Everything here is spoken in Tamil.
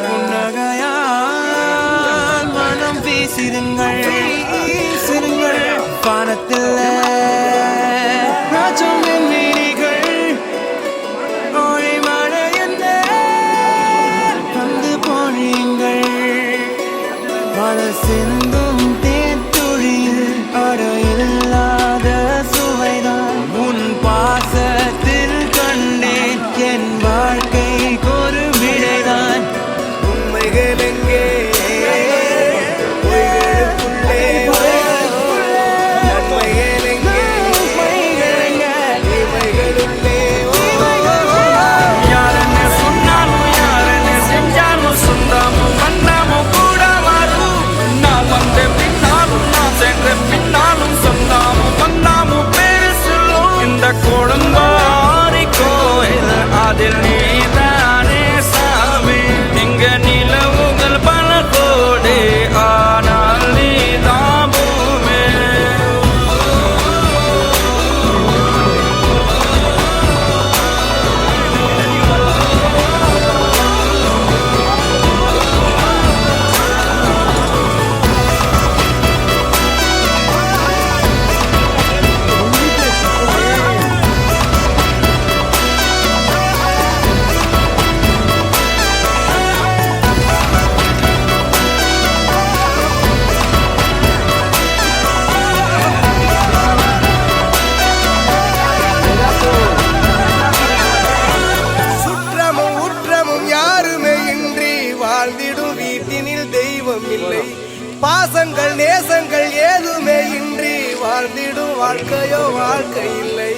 புன்னகையால் மனம் பேசிடுங்கள் சிறுங்கள் பானத்தில் ராஜம் மீனிகள் மொழி மழை என்ன வந்து গেলে வாழ்ந்திடும் வீட்டினில் தெய்வம் இல்லை. பாசங்கள் நேசங்கள் ஏதுமே இன்றி வாழ்ந்திடும் வாழ்க்கையோ வாழ்க்கை இல்லை.